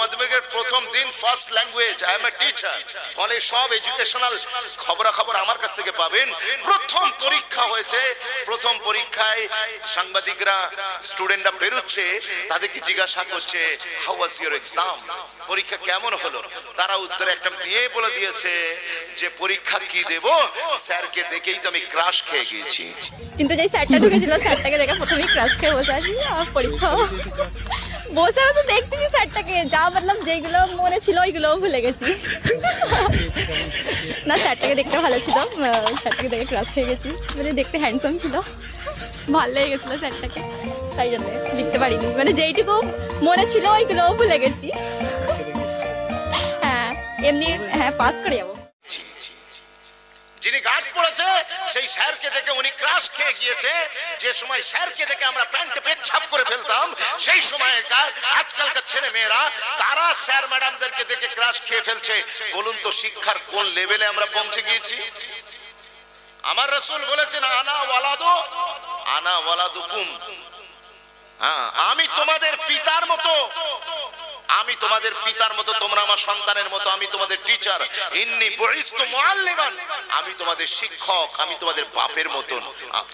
মাধ্যমিকের প্রথম দিন first language I am a teacher ফলে সব এডুকেশনাল খবরাখবর আমার কাছ থেকে পাবেন। প্রথম পরীক্ষা হয়েছে। প্রথম পরীক্ষায় সাংবাদিকরা স্টুডেন্টরা বেরোচ্ছে। তাদেরকে জিজ্ঞাসা করছে হাউ ওয়াজ ইউর এক্সাম পরীক্ষা কেমন হলো? তারা উত্তরে একটা মেয়ে বলে দিয়েছে যে, পরীক্ষা কি দেব? স্যারকে দেখেই তো আমি ক্রাশ খেয়ে গিয়েছি। কিন্তু যেই স্যারটা ঢুকেছিল, স্যারটাকে দেখে প্রথমেই ক্রাশ খেয়ে বসে আছি পরীক্ষা বসে বসে দেখতেছি স্যারটাকে, যা বললাম যেগুলো মনে ছিল ওইগুলোও ভুলে গেছি। না, স্যারটাকে দেখতে ভালো ছিল স্যারটাকে দেখে ক্রাশ খেয়ে গেছি। মানে দেখতে হ্যান্ডসাম ছিল। ভালো লেগে গেছিল স্যারটাকে। তাই জন্য লিখতে পারিনি। মানে যেইটুকু মনে ছিল ওইগুলোও ভুলে গেছি। হ্যাঁ এমনি হ্যাঁ পাস করে যাব। পড়েছে সেই স্যারকে দেখে উনি ক্রাশ খেয়ে গিয়েছে। যে সময় স্যারকে দেখে আমরা প্যান্টে পেচ্ছাপ করে ফেলতাম, সেই সময়কার আজকালকার ছেলে মেয়েরা, তারা স্যার ম্যাডামদেরকে দেখে ক্রাশ খেয়ে ফেলছে। বলুন তো, শিক্ষার কোন লেভেলে আমরা পৌঁছে গিয়েছি? আমার রসুল বলেছেন, আনা ওয়ালাদু, আনা ওয়ালাদুকুম। হ্যাঁ আমি তোমাদের পিতার মতো আমি তোমাদের পিতার মতো, তোমরা আমার সন্তানের মতো, আমি তোমাদের টিচার ইন্নি বহিস্তু মুআল্লিমান। আমি তোমাদের শিক্ষক, আমি তোমাদের বাপের মতন।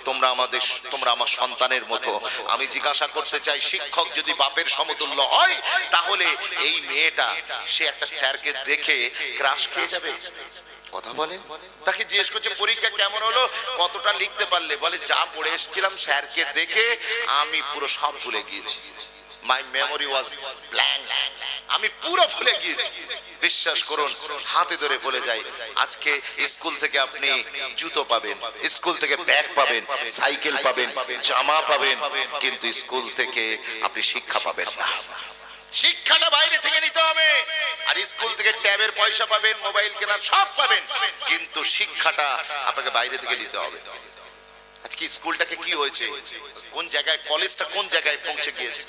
তোমরা আমাদের, তোমরা আমার সন্তানের মতো। আমি জিজ্ঞাসা করতে চাই, শিক্ষক যদি বাপের সমতুল্য হয়, তাহলে এই মেয়েটা, সে একটা স্যারকে দেখে ক্রাশ খেয়ে যাবে? কথা বলেন। তাকে জিজ্ঞেস করছে, পরীক্ষা কেমন হলো? কতটা লিখতে পারলে? বলে, যা পড়ে এসেছিলাম স্যারকে দেখে আমি পুরো সব ভুলে গিয়েছি। মাই মেমোরি ওয়াজ ব্ল্যাঙ্ক আমি পুরো ভুলে গিয়েছি। বিশ্বাস করুন, হাতে ধরে বলে যাই, আজকে স্কুল থেকে আপনি জুতো পাবেন, স্কুল থেকে ব্যাগ পাবেন, সাইকেল পাবেন, জামা পাবেন, কিন্তু স্কুল থেকে আপনি শিক্ষা পাবেন না। শিক্ষাটা বাইরে থেকে নিতে হবে। আর স্কুল থেকে ট্যাবের পয়সা পাবেন, মোবাইল কেনার সব পাবেন, কিন্তু শিক্ষাটা আপনাকে বাইরে থেকে নিতে হবে। আজকে স্কুলটাকে কি হয়েছে? কোন জায়গায়, কলেজটা কোন জায়গায় পৌঁছে গিয়েছে?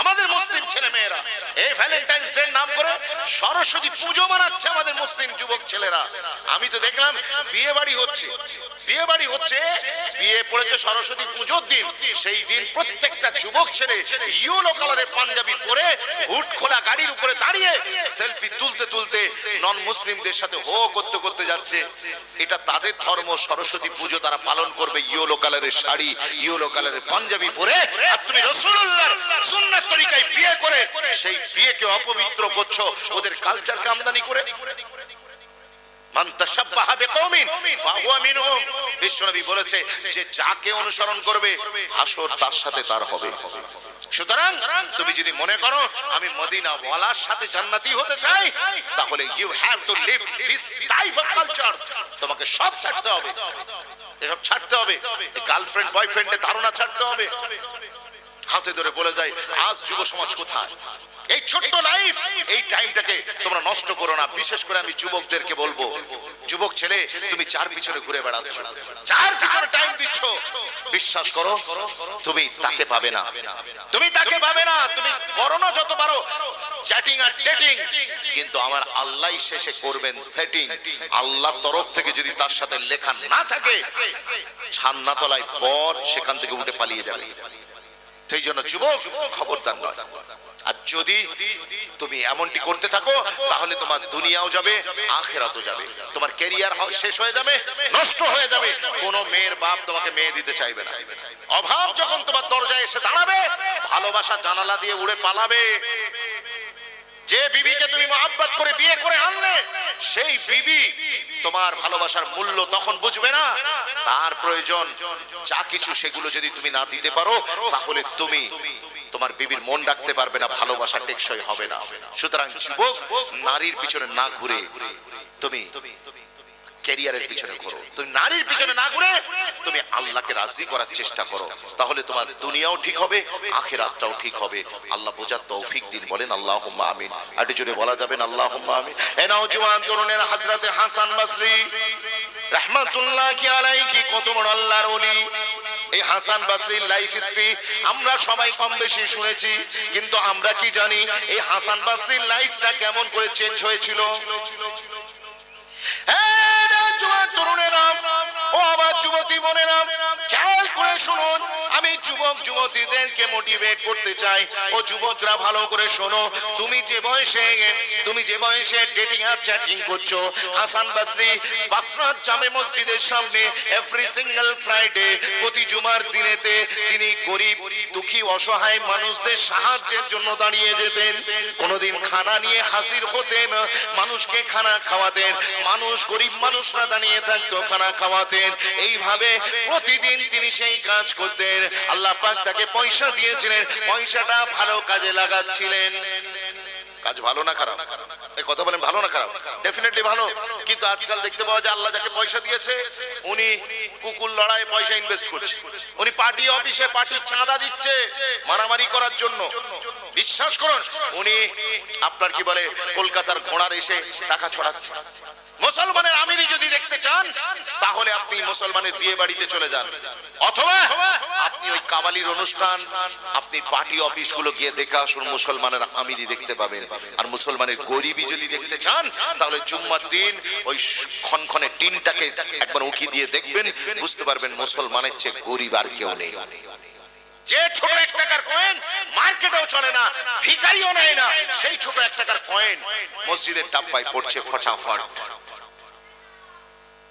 আমাদের মুসলিম ছেলে মেয়েরা এই ভ্যালেন্টাইন্স ডে নাম করে সরস্বতী পুজো মানাচ্ছে আমাদের মুসলিম যুবক ছেলেরা। আমি তো দেখলাম বিয়ে বাড়ি হচ্ছে। বিয়ে বাড়ি হচ্ছে, বিয়ে পড়েছে সরস্বতী পুজোর দিন। সেই দিন প্রত্যেকটা যুবক ছেলে ইয়েলো কালারের পাঞ্জাবি পরে হুট খোলা গাড়ির উপরে দাঁড়িয়ে সেলফি তুলতে তুলতে নন মুসলিমদের সাথে হো করতে করতে যাচ্ছে। এটা তাদের ধর্ম, সরস্বতী পুজো তারা পালন করবে ইয়েলো কালারের শাড়ি ইয়েলো কালারের পাঞ্জাবি পরে, আর তুমি রসুল্লাহর সুন্নাত তরিকায় বিয়ে করে, সেই বিয়েকে অপবিত্র করছ ওদের কালচারকে আমদানি করে। অনুসরণ করবে, হাসর তার সাথে তার হবে। সুতরাং তুমি যদি মনে করো, আমি মদিনা সাথে জান্নাতি হতে চাই, তাহলে ইউ তোমাকে সব ছাড়তে হবে। এসব ছাড়তে হবে। গার্লফ্রেন্ড বয়ফ্রেন্ডের ধারণা ছাড়তে হবে। হাতে ধরে বলে যায় আজ যুব সমাজ কোথায়? এই ছোট্ট লাইফ এই টাইমটাকে তোমরা নষ্ট করো না। বিশেষ করে আমি যুবকদেরকে বলব, যুবক ছেলে, তুমি চার পিছনে ঘুরে বেড়াচ্ছ চার পিছনে টাইম দিচ্ছ, বিশ্বাস করো, তুমি তাকে পাবে না। তুমি তাকে পাবে না। তুমি করো না যত পারো চ্যাটিং আর ডেটিং কিন্তু আমার আল্লাহ শেষে করবেন সেটিং আল্লাহ তরফ থেকে যদি তার সাথে লেখা না থাকে, ছান্নাতলায় পর সেখান থেকে উঠে পালিয়ে যাবে। সেই জন্য যুবক খবরদার নয়। আর যদি তুমি এমনটি করতে থাকো, তাহলে তোমার দুনিয়াও যাবে, আখেরাতও যাবে। তোমার ক্যারিয়ার শেষ হয়ে যাবে, নষ্ট হয়ে যাবে। কোনো মেয়ের বাপ তোমাকে মেয়ে দিতে চাইবে না। অভাব যখন তোমার দরজায় এসে দাঁড়াবে, ভালোবাসা জানালা দিয়ে উড়ে পালাবে। যে বিবিকে তুমি মহাব্বত করে বিয়ে করে আনলে, সেই বিবি তোমার ভালোবাসার মূল্য তখন বুঝবে না। তার প্রয়োজন। যা কিছু সেগুলো যদি তুমি না দিতে পারো, তাহলে তুমি তোমার বিবির মন রাখতে পারবে না, ভালোবাসা টেকসই হবে না। সুতরাং যুবক, নারীর পিছনে না ঘুরে তুমি ক্যারিয়ারের পিছনে ঘোরো। তুমি নারীর পিছনে না ঘুরে তুমি আল্লাহকে রাজি করার চেষ্টা করো। তাহলে তোমার দুনিয়াও ঠিক হবে, আখেরাতটাও ঠিক হবে। আল্লাহ বোঝার তৌফিক দিন বলেন আল্লাহ আমিন। আটি জোরে বলা যাবেন আল্লাহ আমিন। এ নওজোয়ান তরুণের হাজরাতে হাসান বাসরি রহমাতুল্লাহ কি আলাইহি কত বড় আল্লাহর এই হাসান বাসরির লাইফ হিস্ট্রি আমরা সবাই কম বেশি শুনেছি কিন্তু আমরা কি জানি এই হাসান বাসরির লাইফটা কেমন করে চেঞ্জ হয়েছিল? হ্যাঁ, তরুণেরা ও আবার যুবতী বোনেরা, খেয়াল করে শুনুন, আমি যুবক যুবতীদেরকে মোটিভেট করতে চাই। ও যুবকরা ভালো করে শোনো, তুমি যে বয়সে, তুমি যে বয়সে ডেটিং আর চ্যাটিং করছ, হাসান বাসরি, বাসরাত জামে মসজিদের সামনে এভরি সিঙ্গেল ফ্রাইডে প্রতি জুমার দিনেতে তিনি গরিব, দুঃখী, অসহায় মানুষদের সাহায্যের জন্য দাঁড়িয়ে যেতেন। কোনোদিন খানা নিয়ে হাজির হতেন, মানুষকে খানা খাওয়াতেন, মানুষ গরিব মানুষরা দাঁড়িয়ে থাকতো খানা খাওয়াতেন এইভাবে প্রতিদিন তিনি সেই কাজ করতেন। আল্লাহ পাক তাকে পয়সা দিয়েছিলেন। পয়সাটা ভালো কাজে লাগাচ্ছিলেন। কাজ ভালো না খারাপ? এই কথা বলেন, ভালো না খারাপ? ডেফিনেটলি ভালো। কিন্তু আজকাল দেখতে পাওয়া যায় আল্লাহ যাকে পয়সা দিয়েছে, উনি কুকুর লড়াই পয়সা ইনভেস্ট করছে। উনি পার্টি অফিসে পার্টির চাঁদা দিচ্ছে মারামারি করার জন্য। বিশ্বাস করুন, উনি আপনার কি বলে, কলকাতার ঘোড়ার এসে টাকা ছড়াচ্ছে। মুসলমানের আমিরি যদি দেখতে চান, তাহলে আপনি মুসলমানের বিয়ে বাড়িতে চলে যান। অথবা আপনি ওই কাবালির অনুষ্ঠান, আপনি পার্টি অফিসগুলো গিয়ে দেখে আসুন, মুসলমানের আমিরি দেখতে পাবেন। আর মুসলমানের গরিবই যদি দেখতে চান, তাহলে জুম্মার দিন ওই ক্ষণক্ষণে টিনটাকে একবার উঁকি দিয়ে দেখবেন বুঝতে পারবেন মুসলমানের চেয়ে গরিব আর কেউ নেই। যে ছোট এক টাকার কয়েন মার্কেটেও চলে না, ভিখারিও নেয় না, সেই ছোট এক টাকার কয়েন মসজিদের ডাব্বায় পড়ছে ফটাফট।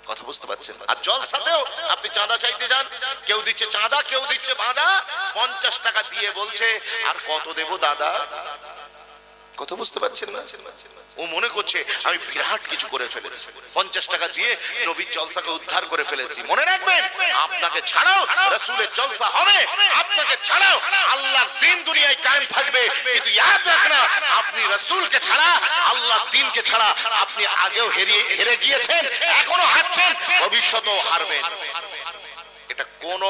কথা বুঝতে পারছেন? আর জলসাতেও আপনি চাঁদা চাইতে যান। কেউ দিচ্ছে চাঁদা, কেউ দিচ্ছে বাঁধা। পঞ্চাশ টাকা দিয়ে বলছে, আর কত দেব দাদা? কথা বুঝতে পারছেন না? ও মনে করছে আমি বিরাট কিছু করে ফেলেছি। পঞ্চাশ টাকা দিয়ে নবীর জলসাকে উদ্ধার করে ফেলেছি। মনে রাখবেন আপনাকে ছাড়াও রসুলের জলসা হবে। আপনাকে ছাড়াও আল্লাহর দিন দুনিয়ায় কায়েম থাকবে। কিন্তু ইয়াদ রাখনা আপনি রসুলকে ছাড়া আল্লাহ দিনকে ছাড়া আপনি আগেও হেরিয়ে হেরে গিয়েছেন এখনও হারছেন ভবিষ্যতেও হারবেন। এটা কোনো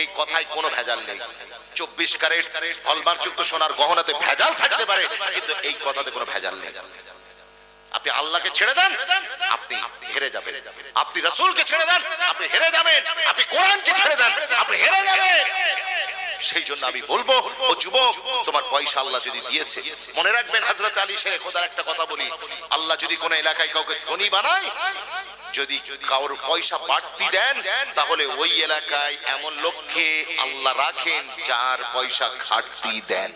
এই কথায় কোনো ভেজাল নেই। চব্বিশ ক্যারেট হলমার্কযুক্ত সোনার গহনাতে ভেজাল থাকতে পারে, কিন্তু এই কথাতে কোনো ভেজাল নেই। আপনি আল্লাহকে ছেড়ে দেন, আপনি হেরে যাবেন। আপনি রসুলকে ছেড়ে দেন, আপনি হেরে যাবেন। আপনি কোরআনকে ছেড়ে দেন, আপনি হেরে যাবেন। সেই জন্য আমি বলব, ও যুবক, তোমার পয়সা আল্লাহ যদি দিয়েছে, মনে রাখবেন হজরত আলী শেখ খোদার একটা কথা বলি, আল্লাহ যদি কোনো এলাকায় কাউকে ধনী বানায়, যদি কারোর পয়সা বাড়তি দেন, তাহলে ওই এলাকায় এমন লক্ষ্যে আল্লাহ রাখেন যার পয়সা ঘাটতি দেন।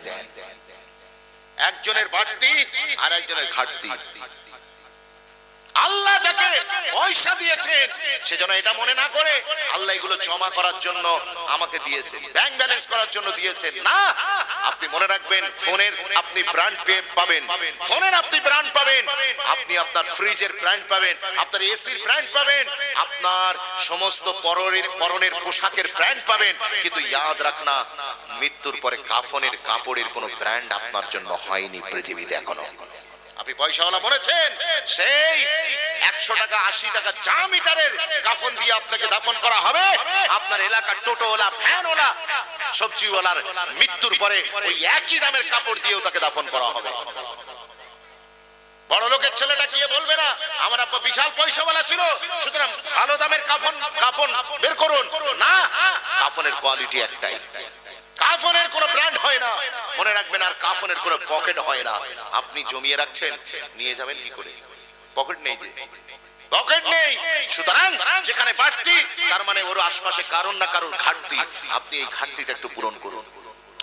একজনের বাড়তি আর একজনের ঘাটতি। আল্লাহ যাকে পয়সা দিয়েছেন যেন এটা মনে না করে, আল্লাহ এগুলো জমা করার জন্য আমাকে দিয়েছেন ব্যাংক ব্যালেন্স করার জন্য দিয়েছেন না, আপনি মনে রাখবেন, ফোনের আপনি ব্র্যান্ড পাবেন। ফোনের আপনি ব্র্যান্ড পাবেন, আপনি আপনার ফ্রিজের ব্র্যান্ড পাবেন, আপনার এসির ব্র্যান্ড পাবেন, আপনার সমস্ত পরনের পরনের পোশাকের ব্র্যান্ড পাবেন, কিন্তু ইয়াদ রাখনা মৃত্যুর পরে কাফনের কাপড়ের কোনো ব্র্যান্ড আপনার জন্য হয়নি পৃথিবীতে এখনও। আপনি পয়সাওয়ালা বলেছেন, সেই একশো টাকা, আশি টাকা চা মিটারের কাফন দিয়ে আপনাকে দাফন করা হবে, আপনার এলাকার টোটোওয়ালা ভ্যানওয়ালা সবজিওয়ালার মৃত্যুর পরে ওই একই দামের কাপড় দিয়েও তাকে দাফন করা হবে। বড় লোকের ছেলেটা গিয়ে বলবে না, আমার আব্বা বিশাল পয়সাওয়ালা ছিল, সুতরাং ভালো দামের কাফন কাফন বের করুন। না, কাফনের কোয়ালিটি একটাই। কাফনের কোনো ব্র্যান্ড হয় না। মনে রাখবেন আর কাফনের কোনো পকেট হয় না। আপনি জমিয়ে রাখছেন, নিয়ে যাবেন কি করে? পকেট নেই যে। পকেট নেই। সুতরাং যেখানে বাড়তি, তার মানে ওর আশপাশে কারণ না ঘাটতি। আপনি এই ঘাটতিটা একটু পূরণ করুন।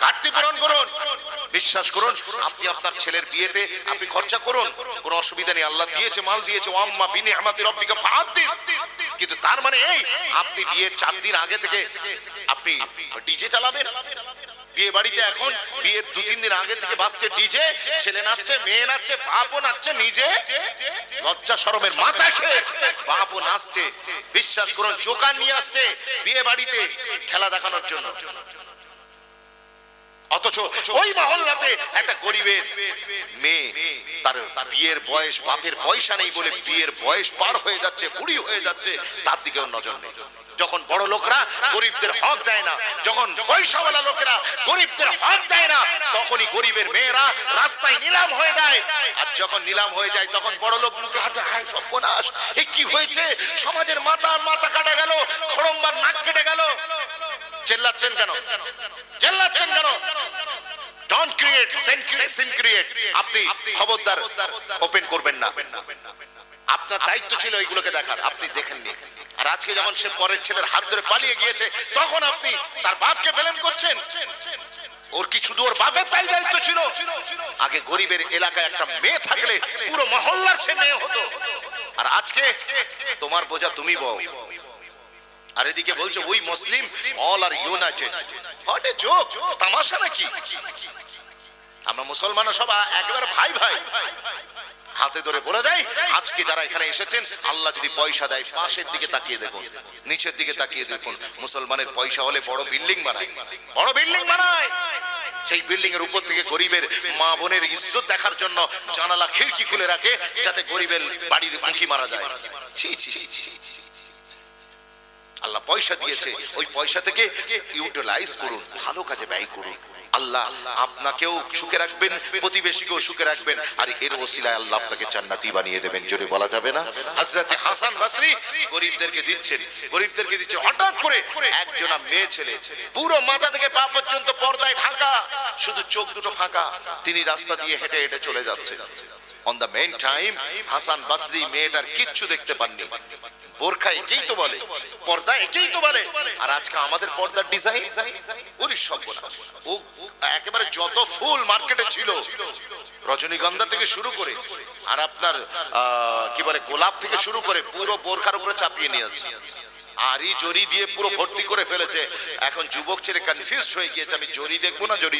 ঘাটতি পূরণ করুন। বিশ্বাস করুন, আপনি আপনার ছেলের বিয়েতে আপনি খরচা করুন। কোনো অসুবিধা নেই। আল্লাহ দিয়েছে, মাল দিয়েছে। ওয়াম্মা বিনি আমাদের রব্বিকা ফাহাদ্দিস কিন্তু তার মানে এই, আপনি বিয়ের চার দিন আগে থেকে আপনি ডিজে চালাবেন। বিয়ে বাড়িতে এখন বিয়ের দু, তিন দিন আগে থেকে বাসছে ডিজে, ছেলে নাচছে, মেয়ে নাচছে, বাপও নাচছে, নিজে লজ্জা সরমের মাথা খেয়ে বাপও নাচছে। বিশ্বাস করুন চোকান নিয়ে আসছে বিয়ে বাড়িতে খেলা দেখানোর জন্য। অথচ ওই মহল্লাতে একটা গরিবের মেয়ে, তার বিয়ের বয়স, বাপের পয়সা নেই বলে বিয়ের বয়স পার হয়ে যাচ্ছে, বুড়ি হয়ে যাচ্ছে, তার দিকেও নজর নেই। যখন বড় লোকরা গরিবদের হক দেয় না, যখন পয়সাওয়ালা লোকেরা গরিবদের হক দেয় না, তখনই গরিবের মেয়েরা রাস্তায় নিলাম হয়ে যায়। আর যখন নিলাম হয়ে যায়, তখন বড় লোক হাতে, হায় সর্বনাশ, এ কি হয়েছে? সমাজের মাথা মাথা কাটা গেল, খড়ম্বার নাক কেটে গেল। কেন? কেন? ক্রিয়েট সিন ক্রিয়েট আপনি খবরদার ওপেন করবেন না। আপনার দায়িত্ব ছিল এইগুলোকে দেখার, আপনি দেখেননি। আর আজকে যেমন সে পরের ছেলের হাত ধরে পালিয়ে গিয়েছে, তখন আপনি তার বাপকে বেলেম করছেন। ওর কি শুধু ওর বাপের তাই দায়িত্ব ছিল? আগে গরিবের এলাকায় একটা মেয়ে থাকলে পুরো মহল্লার সে মেয়ে হতো। আর আজকে তোমার বোঝা তুমি বউ। আর এদিকে বলছো, ওই মুসলিম all R united what a joke তামাশা নাকি? আমরা মুসলমান সব একেবারে ভাই ভাই। হাতে ধরে বলে যায় আজকে যারা এখানে এসেছেন, আল্লাহ যদি পয়সা দেয়, পাশের দিকে তাকিয়ে দেখুন, নিচের দিকে তাকিয়ে দেখুন। মুসলমানের পয়সা হলে বড় বিল্ডিং বানায়, বড় বিল্ডিং বানায়। সেই বিল্ডিং এর উপর থেকে গরিবের মা বোনের ইজ্জত দেখার জন্য জানালা খিড়কি খুলে রাখে, যাতে গরিবের বাড়ির মুখী মারা যায়। ছি ছি ছি। আল্লাহ পয়সা দিয়েছে। ওই পয়সা থেকে ইউটিলাইজ করুন, ভালো কাজে ব্যয় করুন। আল্লাহ আপনাকেও সুখে রাখবেন, প্রতিবেশীকেও সুখে রাখবেন। আর এর ওসিলায় আল্লাহ আপনাকে জান্নাতি বানিয়ে দেবেন, জোরে বলা যাবে না? হযরতে হাসান বাসরি গরিবদেরকে দিচ্ছেন। গরিবদেরকে দিচ্ছে হঠাৎ করে একজনা মেয়ে ছেলে। পুরো মাথা থেকে পা পর্যন্ত পর্দায় ঢাকা শুধু চোখ দুটো ফাঁকা। তিনি রাস্তা দিয়ে হেঁটে হেঁটে চলে যাচ্ছে on the main time Hasan Basri মেয়েটার কিচ্ছু দেখতে পাননি। বোরখা একেই তো বলে, পর্দা একেই তো বলে। আর আজকে আমাদের পর্দার ডিজাইন ওরই সব ও একেবারে যত ফুল মার্কেটে ছিল, রজনীগন্ধা থেকে শুরু করে, আর আপনার কি বলে, গোলাপ থেকে শুরু করে পুরো বোরখার উপরে চাপিয়ে নিয়ে আসছে। আরই জরি দিয়ে পুরো ভর্তি করে ফেলেছে। এখন যুবক ছেলে কনফিউজড হয়ে গিয়েছে, আমি জরি দেখব না, জরি